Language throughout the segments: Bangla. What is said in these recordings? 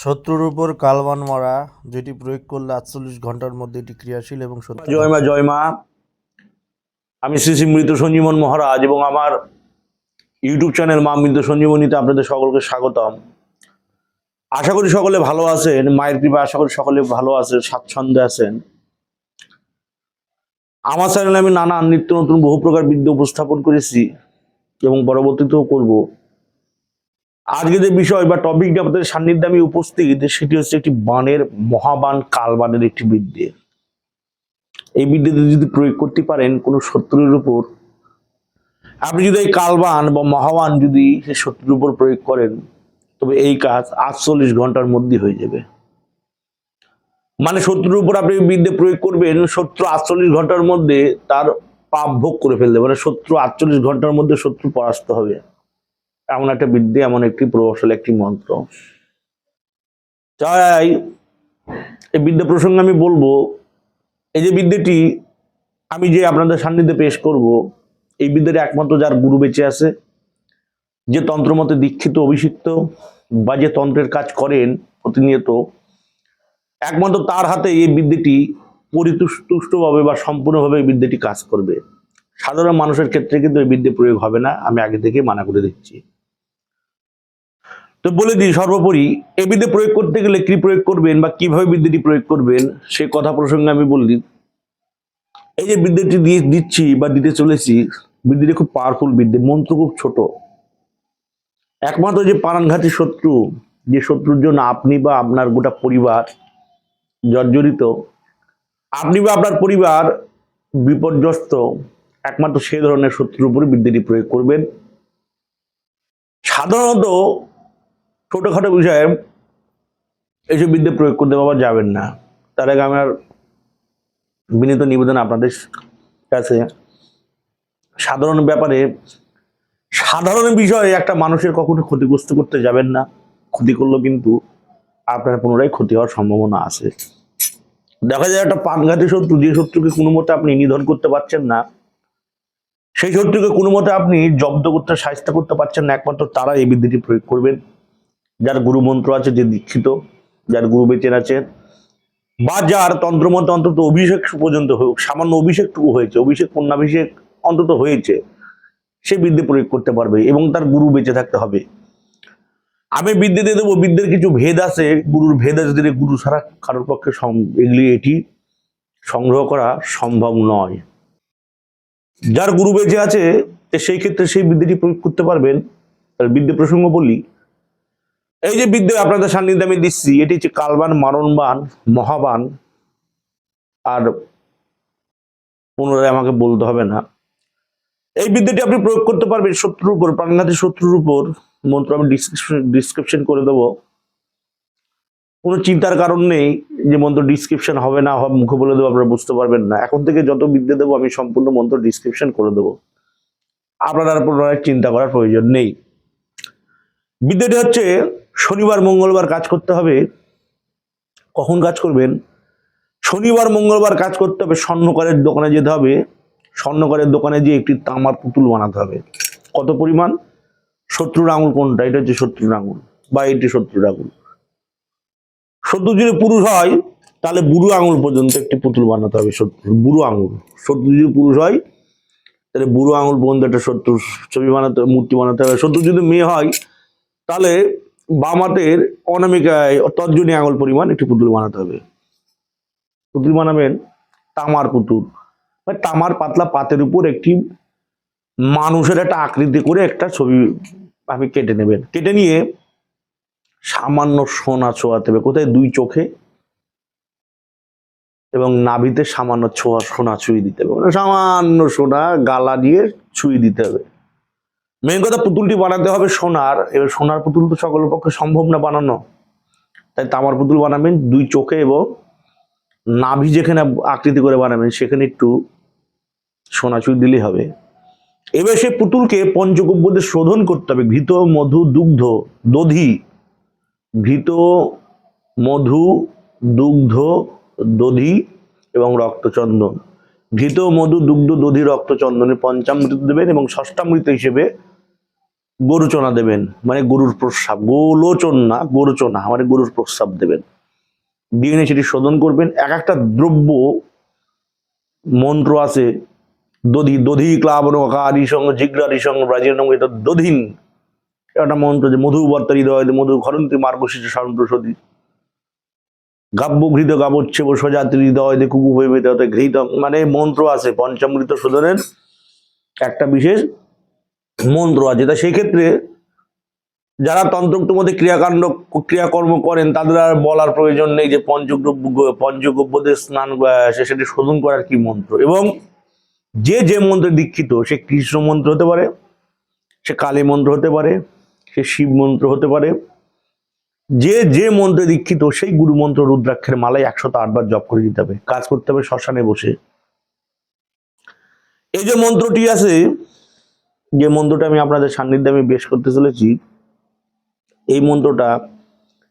শত্রুর উপর কালবান মারা, যেটি প্রয়োগ করলে আটচল্লিশ ঘণ্টার মধ্যে এটি ক্রিয়াশীল এবং জয় মা জয় মা। আমি শ্রী শ্রী মৃত সঞ্জীবন মহারাজ এবং আমার ইউটিউব চ্যানেল মা মৃত সঞ্জীবনীতে আপনাদের সকলকে স্বাগতম। আশা করি সকলে ভালো আছেন, মায়ের কৃপা আশা করি সকলে ভালো আছেন, স্বাচ্ছন্দ্যে আছেন। আমার চ্যানেলে আমি নানা নিত্য নতুন বহু প্রকার বিদ্যা উপস্থাপন করেছি এবং পরবর্তীতেও করব। আজকে যে বিষয় বা টপিকটা আপনাদের সান্নিধ্যে আমি উপস্থিত, সেটি হচ্ছে একটি বানের, মহাবান কালবানের একটি বিদ্যে। এই বিদ্যুৎ যদি প্রয়োগ করতে পারেন কোনো শত্রুর উপর, আপনি যদি এই কালবান বা মহাবান যদি সে শত্রুর উপর প্রয়োগ করেন, তবে এই কাজ আটচল্লিশ ঘণ্টার মধ্যে হয়ে যাবে। মানে শত্রুর উপর আপনি বিদ্যে প্রয়োগ করবেন, শত্রু আটচল্লিশ ঘণ্টার মধ্যে তার পাপ ভোগ করে ফেলবে। মানে শত্রু আটচল্লিশ ঘণ্টার মধ্যে শত্রু পরাস্ত হবে। এমন একটা বিদ্যে, এমন একটি প্রভাবশালী একটি মন্ত্র। তাই এই বিদ্যা প্রসঙ্গে আমি বলব, এই যে বিদ্যাটি আমি যে আপনাদের সান্নিধ্যে পেশ করব, এই বিদ্যাটি একমাত্র যার গুরু বেঁচে আছে, যে তন্ত্রমতে দীক্ষিত, অভিষিক্ত, বা যে তন্ত্রের কাজ করেন প্রতিনিয়ত, একমাত্র তার হাতে এই বিদ্যাটি পরিতুষ্টভাবে বা সম্পূর্ণভাবে এই বিদ্যাটি কাজ করবে। সাধারণ মানুষের ক্ষেত্রে কিন্তু এই বিদ্যে প্রয়োগ হবে না, আমি আগে থেকে মানা করে দিচ্ছি। তো বলে দিই, সর্বোপরি এই বিদ্যে প্রয়োগ করতে গেলে কি প্রয়োগ করবেন বা কীভাবে বিদ্যাটি প্রয়োগ করবেন, সে কথা প্রসঙ্গে আমি বলি এই যে বিদ্যাটি দিয়ে দিচ্ছি বা দিতে চলেছি বিদ্যাটি খুব পাওয়ারফুল বিদ্যে মন্ত্র খুব ছোট। একমাত্র যে প্রাণঘাতী শত্রু, যে শত্রুর জন্য আপনি বা আপনার গোটা পরিবার জর্জরিত, আপনি বা আপনার পরিবার বিপর্যস্ত, একমাত্র সে ধরনের শত্রুর উপরে বিদ্যাটি প্রয়োগ করবেন। সাধারণত ছোটখাটো বিষয়ে এইসব বিদ্যা প্রয়োগ করতে বাবা যাবেন না। তার আগে আমার বিনীত নিবেদন আপনাদের কাছে। সাধারণ ব্যাপারে, সাধারণ বিষয়ে একটা মানুষের কখনো ক্ষতিগ্রস্ত করতে যাবেন না। ক্ষতি করলেও কিন্তু আপনার পুনরায় ক্ষতি হওয়ার সম্ভাবনা আছে। দেখা যায় একটা প্রাণঘাতী শত্রু, যে শত্রুকে কোনো মতে আপনি নিধন করতে পারছেন না, সেই শত্রুকে কোনো মতে আপনি জব্দ করতে সাহায্য করতে পারছেন না, একমাত্র তারা এই বিদ্যাটি প্রয়োগ করবেন। যার গুরু মন্ত্র আছে যে দীক্ষিত, যার গুরু বেচেন আছেন বা যার তন্ত্রমন্ত্র অন্তত অভিষেক পর্যন্ত হোক সামান্য অভিষেকটুকু হয়েছে, অভিষেক কন্যাভিষেক অন্তত হয়েছে, সে বিদ্যে প্রয়োগ করতে পারবে এবং তার গুরু বেঁচে থাকতে হবে। আমি বিদ্যে দিয়ে দেবো বিদ্যের কিছু ভেদ আছে, গুরুর ভেদ আছে যেটা গুরু ছাড়া কারোর পক্ষে এগুলি এটি সংগ্রহ করা সম্ভব নয়। যার গুরু বেঁচে আছে সেই ক্ষেত্রে সেই বিদ্যাটি প্রয়োগ করতে পারবেন। তার বিদ্যে প্রসঙ্গ বলি এই যে বিদ্যে আপনাদের সান্নিধ্যে আমি দিচ্ছি, এটি হচ্ছে কালবান, মারণবান, মহাবান। আর পুনরায় আমাকে বলতে হবে না। এই বিদ্যাটি আপনি প্রয়োগ করতে পারবেন শত্রুর উপর, প্রাণঘাতী শত্রুর উপর। মন্ত্র আমি ডিসক্রিপশন করে দেবো। কোনো চিন্তার কারণ নেই যে মন্ত্র ডিসক্রিপশন হবে না, হবে মুখে বলে দেবো, আপনারা বুঝতে পারবেন না। এখন থেকে যত বিদ্যে দেবো, আমি সম্পূর্ণ মন্ত্র ডিসক্রিপশন করে দেবো। আপনার পুনরায় চিন্তা করার প্রয়োজন নেই। বিদ্যাটি হচ্ছে শনিবার, মঙ্গলবার কাজ করতে হবে। কখন কাজ করবেন? শনিবার, মঙ্গলবার কাজ করতে হবে। স্বর্ণকারের দোকানে যেতে হবে। স্বর্ণকারের দোকানে গিয়ে একটি তামার পুতুল বানাতে হবে। কত পরিমাণ? শত্রুর আঙুল কোনটা? এটা হচ্ছে শত্রুর আঙুল বা এটি শত্রুর আঙুল। শত্রু যদি পুরুষ হয়, তাহলে বুড়ো আঙুল পর্যন্ত একটি পুতুল বানাতে হবে। শত্রুর বুড়ো আঙুল। শত্রু যদি পুরুষ হয়, তাহলে বুড়ো আঙুল পর্যন্ত একটা শত্রুর ছবি বানাতে, মূর্তি বানাতে হবে। শত্রু যদি মেয়ে হয়, তাহলে বাম হাতের অনামিকায় তর্জনী আঙুল পরিমাণ একটি পুতুল বানাতে হবে। পুতুল বানাবেন তামার পুতুল। বা তামার পাতলা পাতের উপর একটি মানুষের একটা আকৃতি করে একটা ছবি আপনি কেটে নেবেন। কেটে নিয়ে সামান্য সোনা ছোঁয়াতে হবে। কোথায়? দুই চোখে। এবং নাভিতে সামান্য ছোঁয়া সোনা ছুঁয়ে দিতে হবে। মানে সামান্য সোনা গালা দিয়ে ছুঁয়ে দিতে হবে। মেন কথা পুতুলটি বানাতে হবে সোনার। এবার সোনার পুতুল তো সকলের পক্ষে সম্ভব না বানানো। তাই তামার পুতুল বানাবেন, দুই চোখে এবং নাভি যেখানে আকৃতি করে বানাবেন, সেখানে একটু সোনা চুই দিলেই হবে। এবার সে পুতুলকে পঞ্চগব্যতে শোধন করতে হবে। ঘৃত, মধু, দুগ্ধ, দধি। ঘৃত, মধু, দুগ্ধ, দধি এবং রক্তচন্দন। ঘৃত মধু, দুগ্ধ, দধি রক্তচন্দনের পঞ্চামৃত দেবেন এবং ষষ্ঠামৃত হিসেবে গরুচনা দেবেন। মানে গরুর প্রস্রাব। গোলোচন না গরুচনা মানে গরুর প্রস্রাব দেবেন। দিয়ে সেটি শোধন করবেন। এক একটা দ্রব্য, মন্ত্র আছে, দধি দধি ক্লাবনকারি সঙ্গ জিগ্রারি সঙ্গ ব্রাজিল নঙ্গ এটা দধিন। একটা মন্ত্র যে মধু বর্তা হৃদয় মধু ঘরন্তি মার্গশীষ সান্ত্র সতী গাব্য ঘৃত গাবচ্ছে সোজাতি হৃদয় দে কুকু হয়ে মেতে ঘৃত মানে মন্ত্র আছে পঞ্চামৃত শোধনের একটা বিশেষ মন্ত্র আছে। তা সেই ক্ষেত্রে যারা তন্ত্রোক্ত মধ্যে ক্রিয়াকাণ্ড, ক্রিয়াকর্ম করেন, তাদের আর বলার প্রয়োজন নেই যে পঞ্চগ্রব্য পঞ্চগব্যদের স্নান সেটি শোধন করার কি মন্ত্র? এবং যে যে মন্ত্রে দীক্ষিত, সে কৃষ্ণ মন্ত্র হতে পারে, সে কালী মন্ত্র হতে পারে, সে শিব মন্ত্র হতে পারে যে যে মন্ত্রে দীক্ষিত, সেই গুরু মন্ত্র রুদ্রাক্ষের মালায় একশত আটবার জপ করে দিতে হবে। কাজ করতে হবে শ্মশানে বসে। এই যে মন্ত্রটি আছে, যে মন্ত্রটা আমি আপনাদের সান্নিধ্যে আমি বেশ করতে চলেছি, এই মন্ত্রটা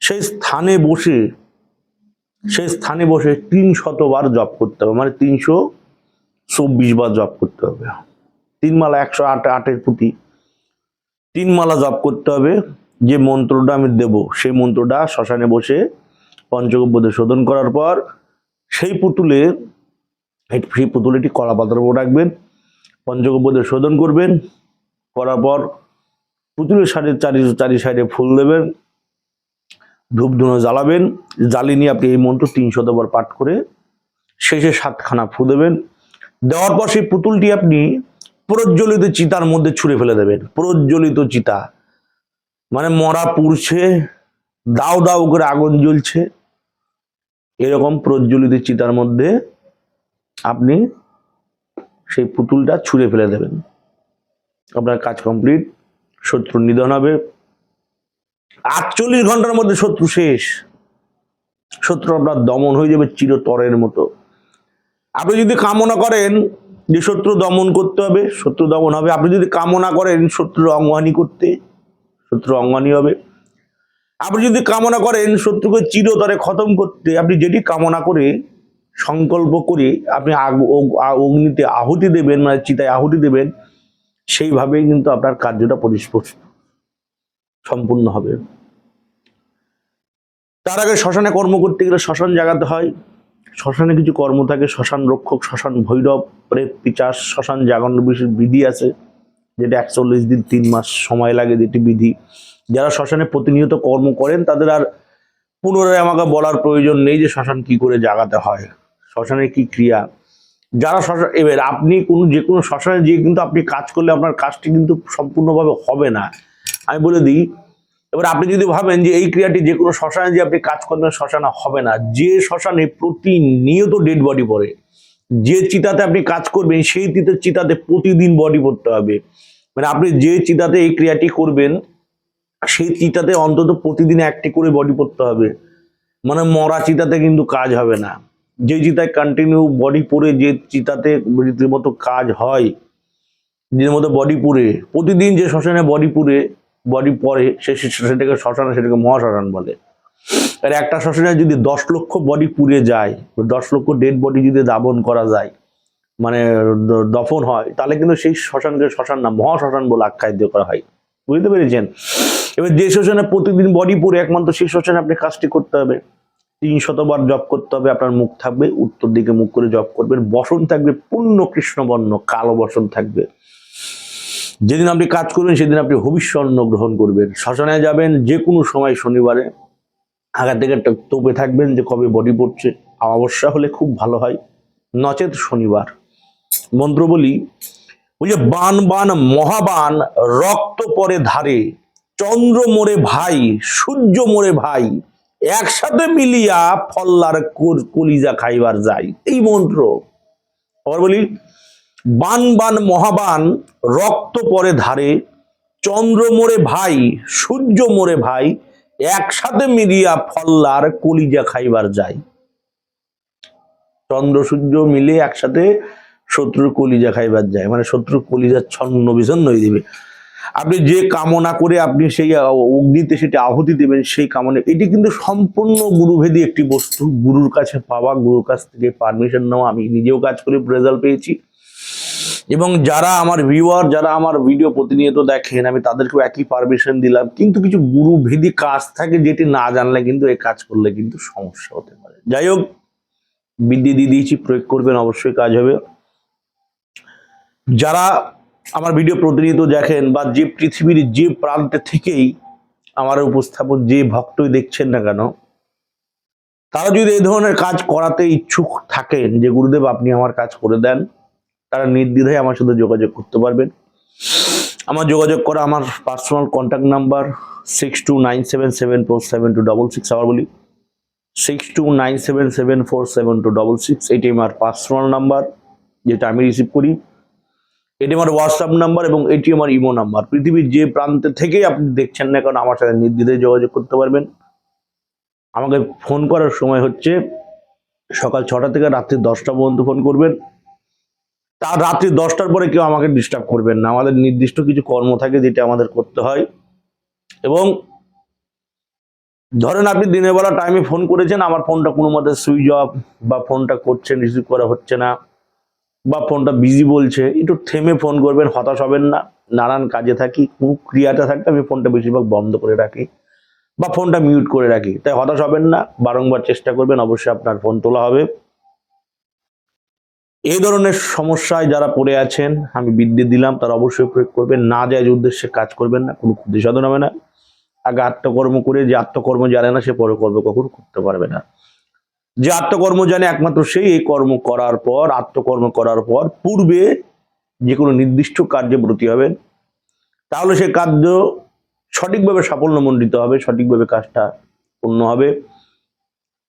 সেই স্থানে বসে, সেই স্থানে বসে তিন শতবার জপ করতে হবে। মানে তিনশো চব্বিশ বার জপ করতে হবে। তিন মালা একশো আট, আটের প্রতি। তিন মালা জপ করতে হবে। যে মন্ত্রটা আমি দেব, সেই মন্ত্রটা শ্মশানে বসে পঞ্চগব্যতে শোধন করার পর সেই পুতুলে, সেই পুতুলেটি কলা পাতার উপর রাখবেন পঞ্চগব্যতে শোধন করবেন, করার পর পুতুলের সাইডে চারি চারি সাইডে ফুল দেবেন, ধূপ ধুনো জ্বালাবেন, জ্বালিয়ে নিয়ে আপনি এই মন্ত্র তিনশতবার পাঠ করে শেষে সাতখানা ফু দেবেন। দেওয়ার পর সেই পুতুলটি আপনি প্রজ্বলিত চিতার মধ্যে ছুঁড়ে ফেলে দেবেন, প্রজ্বলিত চিতা। মানে মরা পুড়ছে, দাও দাও করে আগুন জ্বলছে। এরকম প্রজ্বলিত চিতার মধ্যে আপনি সেই পুতুলটা ছুঁড়ে ফেলে দেবেন। আপনার কাজ কমপ্লিট শত্রু নিধন হবে। আটচল্লিশ ঘণ্টার মধ্যে শত্রু শেষ। শত্রু আপনার দমন হয়ে যাবে চিরতরের মতো। আপনি যদি কামনা করেন যে শত্রু দমন করতে হবে, শত্রু দমন হবে। আপনি যদি কামনা করেন শত্রুর অঙ্গহানি করতে শত্রু অঙ্গহানি হবে। আপনি যদি কামনা করেন, শত্রুকে চিরতরে খতম করতে, আপনি যেটি কামনা করে, সংকল্প করে, আপনি অগ্নিতে আহুতি দেবেন মানে চিতায় আহুতি দেবেন, সেইভাবেই কিন্তু আপনার কার্যটা পরিস্পষ্ট সম্পূর্ণ হবে। তার আগে শ্মশানে কর্ম করতে গেলে শ্মশান জাগাতে হয়। শ্মশানে কিছু কর্ম থাকে, শ্মশান রক্ষক, শ্মশান ভৈরব, প্রেত, পিচাস, শ্মশান জাগানোর বিশেষ বিধি আছে। যেটা একচল্লিশ দিন, তিন মাস সময় লাগে যেটি বিধি। যারা শ্মশানে প্রতিনিয়ত কর্ম করেন, তাদের আর পুনরায় আমাকে বলার প্রয়োজন নেই যে শ্মশান কি করে জাগাতে হয়, শ্মশানে কি ক্রিয়া। যারা শ্মশান এবার আপনি কোনো যে কোনো শ্মশানে গিয়ে কিন্তু আপনি কাজ করলে আপনার কাজটি কিন্তু সম্পূর্ণভাবে হবে না। আমি বলে দিই, এবার আপনি যদি ভাবেন যে এই ক্রিয়াটি যে কোনো শ্মশানে যে আপনি কাজ করবেন, শ্মশানে হবে না। যে শ্মশানে প্রতিনিয়ত ডেড বডি পড়ে, যে চিতাতে আপনি কাজ করবেন, সেই চিতা চিতাতে প্রতিদিন বডি পড়তে হবে। মানে আপনি যে চিতাতে এই ক্রিয়াটি করবেন, সেই চিতাতে অন্তত প্রতিদিন একটি করে বডি পড়তে হবে। মানে মরা চিতাতে কিন্তু কাজ হবে না। যে চিতায় কন্টিনিউ বডি পরে যে চিতাতে রীতিমতো কাজ হয় যে মতো বডি পুড়ে, প্রতিদিন যে শ্মশানে বডি পুড়ে বডি পরে সে- সেটাকে শ্মশানে, সেটাকে মহাশ্মশান বলে। আর একটা শ্মশানে যদি দশ লক্ষ বডি পুড়ে যায়, দশ লক্ষ ডেড বডি যদি দাবন করা যায় মানে দফন হয়, তাহলে কিন্তু সেই শ্মশানকে শ্মশান না, মহাশ্মশান বলে আখ্যায়িত করা হয়। বুঝতে পেরেছেন? এবার যে শ্মশানে প্রতিদিন বডি পুড়ে, একমাত্র সেই শ্মশানে আপনি কাজটি করতে হবে। তিন শতবার জপ করতে হবে, আপনার মুখ থাকবে, উত্তর দিকে মুখ করে জপ করবেন, বসন থাকবে, পূর্ণ কৃষ্ণবর্ণ, কালো বসন থাকবে। যেদিন আপনি কাজ করবেন, সেদিন আপনি ভবিষ্যন্ন গ্রহণ করবেন। শ্মশানে যাবেন, যে কোনো সময় শনিবারে, আগের থেকে একটা তোপে থাকবেন যে কবে বডি পড়ছে। অমাবস্যা হলে খুব ভালো হয়, নচেত শনিবার। মন্ত্র বলি ওই যে বান বান, মহাবান, রক্ত পরে ধারে, চন্দ্র মোরে ভাই, সূর্য মোরে ভাই, একসাথে মিলিয়া ফল্লার কলিজা খাইবার যাই। এই মন্ত্র। আবার বলি, বান বান, মহাবান, রক্ত পরে ধারে, চন্দ্র মোরে ভাই, সূর্য মোরে ভাই, একসাথে মিলিয়া ফল্লার কলিজা খাইবার যায় চন্দ্র, সূর্য মিলে একসাথে শত্রুর কলিজা খাইবার যায় মানে শত্রুর কলিজা ছন্ন বিছন্ন হয়ে দিবে। আপনি যে কামনা করে আপনি সেই অগ্নিতে সেটা আহুতি দেবেন, সেই কামনা, এটি কিন্তু সম্পূর্ণ গুরুভেদী একটি বস্তু। গুরুর কাছে পাওয়া, গুরুর কাছ থেকে পারমিশন নেওয়া, আমি নিজেও কাজ করে রেজাল্ট পেয়েছি। এবং যারা আমার ভিউয়ার যারা আমার ভিডিও প্রতিনিয়ত দেখেন, আমি তাদেরকেও একই পারমিশন দিলাম। কিন্তু কিছু গুরুভেদী কাজ থাকে যেটি না জানলে কিন্তু এই কাজ করলে কিন্তু সমস্যা হতে পারে। যাই হোক, বিদ্যে দিয়ে দিয়েছি, প্রয়োগ করবেন, অবশ্যই কাজ হবে। যারা আমার ভিডিও প্রতিনিয়ত দেখেন বা যে পৃথিবীর যে প্রান্তে থেকেই আমার উপস্থাপন যে ভক্তই দেখছেন না কেন, তারা যদি এই ধরনের কাজ করাতে ইচ্ছুক থাকেন, যে গুরুদেব আপনি আমার কাজ করে দেন, তারা নির্দ্বিধায় আমার সাথে যোগাযোগ করতে পারবেন। আমার যোগাযোগ করা আমার personal contact number six two nine seven seven four seven two double six আবার বলি six two nine seven seven four seven two double six এটি আমার পার্সোনাল নাম্বার যেটা আমি রিসিভ করি। এটি আমার হোয়াটসঅ্যাপ নাম্বার এবং এটি আমার ইমো নাম্বার পৃথিবীর যে প্রান্তে থেকেই আপনি দেখছেন না কারণ আমার সাথে নির্দ্বিধায় যোগাযোগ করতে পারবেন। আমাকে ফোন করার সময় হচ্ছে সকাল ছটা থেকে রাত্রি দশটা পর্যন্ত ফোন করবেন। তার রাত্রি দশটার পরে কেউ আমাকে ডিস্টার্ব করবেন না। আমাদের নির্দিষ্ট কিছু কর্ম থাকে যেটা আমাদের করতে হয়। এবং ধরেন আপনি দিনের বেলা টাইমে ফোন করেছেন, আমার ফোনটা কোনো মতে সুইচ অফ বা ফোনটা করছেন রিসিভ করা হচ্ছে না। বা ফোনটা বিজি বলছে, একটু থেমে ফোন করবেন, হতাশ হবেন না, নানান কাজে থাকি কোনো ক্রিয়াতে থাকলে আমি ফোনটা বেশিরভাগ বন্ধ করে রাখি বা ফোনটা মিউট করে রাখি। তাই হতাশ হবেন না, বারংবার চেষ্টা করবেন, অবশ্যই আপনার ফোন তোলা হবে। এই ধরনের সমস্যায় যারা পড়ে আছেন, আমি বিদ্যে দিলাম, তারা অবশ্যই প্রয়োগ করবেন, না যায় উদ্দেশ্যে কাজ করবেন না, কোনো ক্ষতি সাধন হবে না। আগে আত্মকর্ম করে, যে আত্মকর্ম জানে না, সে পরকর্ম কখনো করতে পারবে না। যে আত্মকর্ম জানে একমাত্র সেই এই কর্ম করার পর, আত্মকর্ম করার পর পূর্বে যে কোনো নির্দিষ্ট কার্যে ব্রতী হবেন। তাহলে সে কার্য সঠিকভাবে সাফল্যমণ্ডিত হবে, সঠিকভাবে কাজটা পূর্ণ হবে।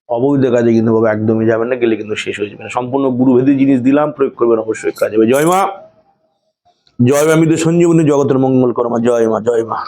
অবৈধ কাজে কিন্তু একদমই যাবেন না, গেলে কিন্তু শেষ হয়ে যাবে না। সম্পূর্ণ গুরুভেদী জিনিস দিলাম, প্রয়োগ করবেন অবশ্যই কাজ। হবে জয় মা। জয় মা সঞ্জীবনী জগতের মঙ্গল কর্মা জয় মা জয় মা।